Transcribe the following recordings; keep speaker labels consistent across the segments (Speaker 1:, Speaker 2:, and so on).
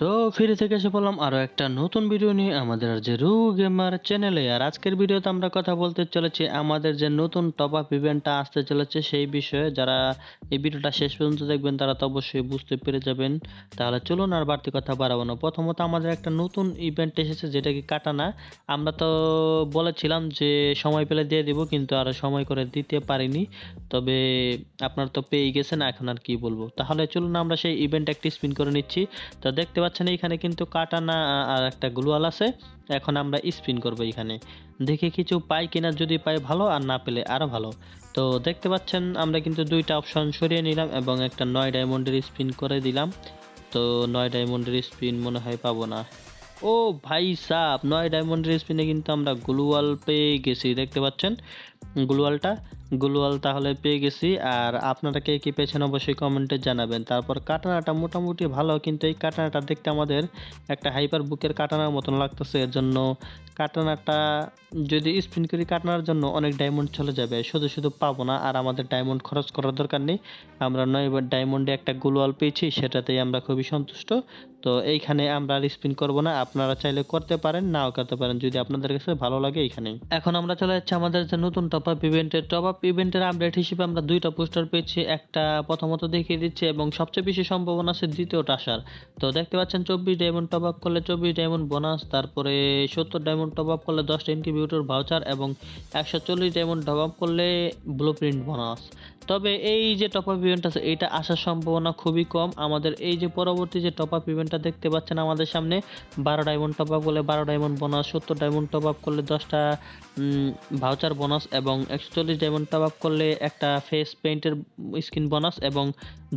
Speaker 1: তো ফিরে থেকে এসে বললাম আরও একটা নতুন ভিডিও নিয়ে আমাদের যে রু গেমার চ্যানেলে আর আজকের ভিডিওতে আমরা কথা বলতে চলেছি আমাদের যে নতুন টপ আপ ইভেন্টটা আসতে চলেছে সেই বিষয়ে। যারা এই ভিডিওটা শেষ পর্যন্ত দেখবেন, তারা তো অবশ্যই বুঝতে পেরে যাবেন। তাহলে চলুন আর বাড়তি কথা বাড়াবো না। প্রথমত আমাদের একটা নতুন ইভেন্ট এসেছে, যেটা কি কাটানা। আমরা তো বলেছিলাম যে সময় পেলে দিয়ে দিব, কিন্তু আর সময় করে দিতে পারিনি। তবে আপনার তো পেয়ে গেছেন, এখন আর কি বলব। তাহলে চলুন আমরা সেই ইভেন্ট একটি স্পিন করে নিচ্ছি। তো দেখতে পাচ্ছেন এখানে কিন্তু কাটানা আর একটা গ্লুয়াল আছে। এখন আমরা স্পিন করব এখানে দেখি কিছু পাই কিনা, যদি পাই ভালো, আর না পেলে আরও ভালো। তো দেখতে পাচ্ছেন, আমরা কিন্তু দুইটা অপশন সরিয়ে নিলাম এবং একটা নয় ডায়মন্ডের স্পিন করে দিলাম। তো নয় ডায়মন্ডের স্পিন মনে হয় পাবো না। ও ভাই সাপ নয় ডায়মন্ডের স্পিনে কিন্তু আমরা গ্লুয়াল পেয়ে গেছি, দেখতে পাচ্ছেন গ্লুয়ালটা গ্লুয়াল তাহলে পেয়ে গেছি। আর আপনারা কে কী পেয়েছেন অবশ্যই কমেন্টে জানাবেন। তারপর কাটানাটা মোটামুটি ভালো, কিন্তু এই কাটানাটা দেখতে আমাদের একটা হাইপার বুকের কাটানার মতন লাগতেছে। এর জন্য কাটানাটা যদি স্পিন করি কাটানার জন্য অনেক ডায়মন্ড চলে যাবে। শুধু শুধু পাবো না, আর আমাদের ডায়মন্ড খরচ করার দরকার নেই। আমরা নয় ডায়মন্ডে একটা গ্লোয়াল পেয়েছি, সেটাতেই আমরা খুবই সন্তুষ্ট। তো এইখানে আমরা আর স্পিন করব না, আপনারা চাইলে করতে পারেন, নাও করতে পারেন। যদি আপনাদের কাছে ভালো লাগে এইখানে এখন আমরা চলে যাচ্ছি আমাদের যে নতুন টপ আপ ইভেন্টের টপ আপ ইভেন্টের আপডেট হিসেবে আমরা দুইটা পোস্টার পেয়েছি। একটা প্রথমত দেখিয়ে দিচ্ছে এবং সবচেয়ে বেশি সম্ভাবনা আছে দ্বিতীয়টা আসার। তো দেখতে পাচ্ছেন চব্বিশ ডায়মন্ড টপ আপ করলে চব্বিশ ডায়মন্ড বোনাস তারপরে সত্তর ডায়মন্ড টপ আপ করলে দশটা ইনকিউবেটর ভাউচার এবং একশো চল্লিশ ডায়মন্ড টপ আপ করলে ব্লু প্রিন্ট বোনাস তবে এই যে টপ আপ ইভেন্ট আছে এটা আসার সম্ভাবনা খুবই কম। আমাদের এই যে পরবর্তী যে টপ আপ ইভেন্টটা দেখতে পাচ্ছেন আমাদের সামনে, বারো ডায়মন্ড টপ আপ করলে বারো ডায়মন্ড বোনাস সত্তর ডায়মন্ড টপ আপ করলে দশটা ভাউচার বোনাস এবং একশো চল্লিশ ডায়মন্ড আপ করলে একটা ফেস পেইন্টের স্কিন বোনাস এবং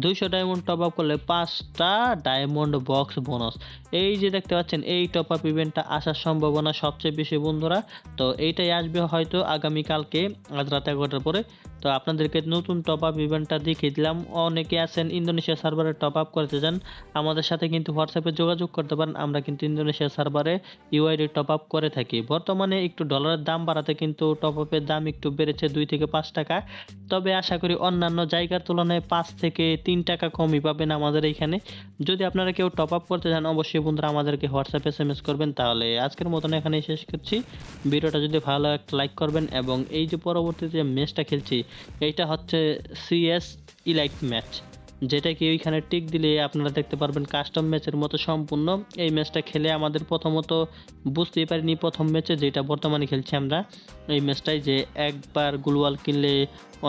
Speaker 1: দুইশো ডায়মন্ড টপ আপ করলে পাঁচটা ডায়মন্ড বক্স বোনাস এই যে দেখতে পাচ্ছেন, এই টপ আপ ইভেন্টটা আসার সম্ভাবনা সবচেয়ে বেশি বন্ধুরা। তো এইটাই আসবে হয়তো আগামীকালকে, আজ রাত এগারোটার পরে। তো আপনাদেরকে নতুন টপ আপ ইভেন্টটা দেখিয়ে দিলাম। অনেকে আছেন ইন্দোনেশিয়া সার্ভারে টপ আপ করতে চান। আমাদের সাথে কিন্তু হোয়াটসঅ্যাপে যোগাযোগ করতে পারেন। আমরা কিন্তু ইন্দোনেশিয়া সার্ভারে ইউআইডি টপ আপ করে থাকি। বর্তমানে একটু ডলারের দাম বাড়াতে কিন্তু টপ আপের দাম একটু বেড়েছে দুই থেকে পাঁচ টাকা। তবে আশা করি অন্যান্য জায়গার তুলনায় পাঁচ থেকে তিন টাকা কমই পাবেন আমাদের এইখানে যদি আপনারা কেউ টপ আপ করতে চান, অবশ্যই বন্ধুরা আমাদেরকে হোয়াটসঅ্যাপ এস এম এস করবেন। তাহলে আজকের মতন এখানেই শেষ করছি। ভিডিওটা যদি ভালো একটা লাইক করবেন এবং এই যে পরবর্তীতে যে ম্যাচটা খেলছি, এইটা হচ্ছে সিএস ইলাইট ম্যাচ যেটা কি ওইখানে টিক দিলে আপনারা দেখতে পারবেন কাস্টম ম্যাচের মতো সম্পূর্ণ। এই ম্যাচটা খেলে আমাদের প্রথমত বুঝতেই পারিনি প্রথম ম্যাচে যেটা বর্তমানে খেলছি আমরা। এই ম্যাচটাই যে একবার গুলওয়াল কিনলে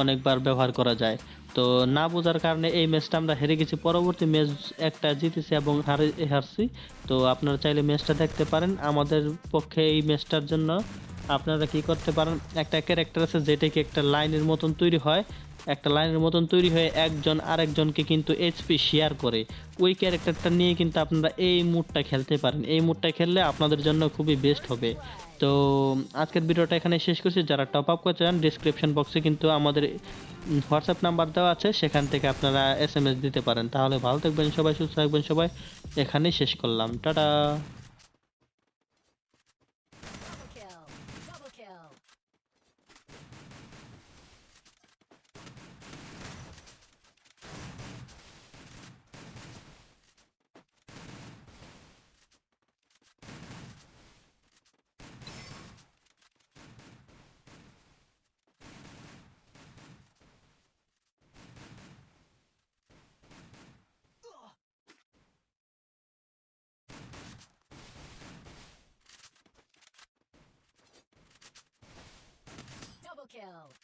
Speaker 1: অনেকবার ব্যবহার করা যায়। তো না বোঝার কারণে এই ম্যাচটা আমরা হেরে গেছি। পরবর্তী ম্যাচ একটা জিতেছি এবং হারে হারছি। তো আপনারা চাইলে ম্যাচটা দেখতে পারেন। আমাদের পক্ষে এই ম্যাচটার জন্য আপনারা কি করতে পারেন? একটা ক্যারেক্টার আছে যেটা কি একটা লাইনের মতন তৈরি হয়। একটা লাইনের মতন তৈরি হয়ে একজন আরেকজনকে কিন্তু এইচপি শেয়ার করে। ওই ক্যারেক্টারটা নিয়ে কিন্তু আপনারা এই মুডটা খেলতে পারেন। এই মুডটা খেললে আপনাদের জন্য খুবই বেস্ট হবে। তো, আজকের ভিডিওটা এখানে শেষ করছি। যারা টপ আপ করতে চান ডিসক্রিপশন বক্সে কিন্তু আমাদের হোয়াটসঅ্যাপ নাম্বার দেওয়া আছে। সেখান থেকে আপনারা এস দিতে পারেন। তাহলে ভালো থাকবেন সবাই, সুস্থ থাকবেন সবাই। এখানেই শেষ করলাম। Tata!
Speaker 2: Kill.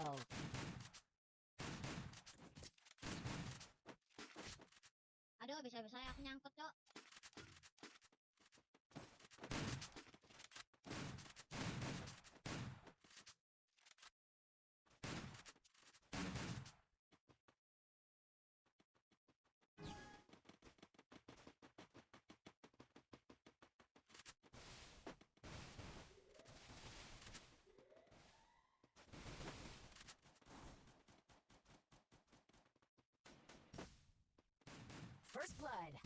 Speaker 3: Aduh, bisa-bisa aku nyangkut,
Speaker 2: First blood.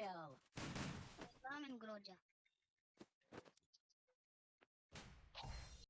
Speaker 2: Kill.
Speaker 3: Ramen Groja.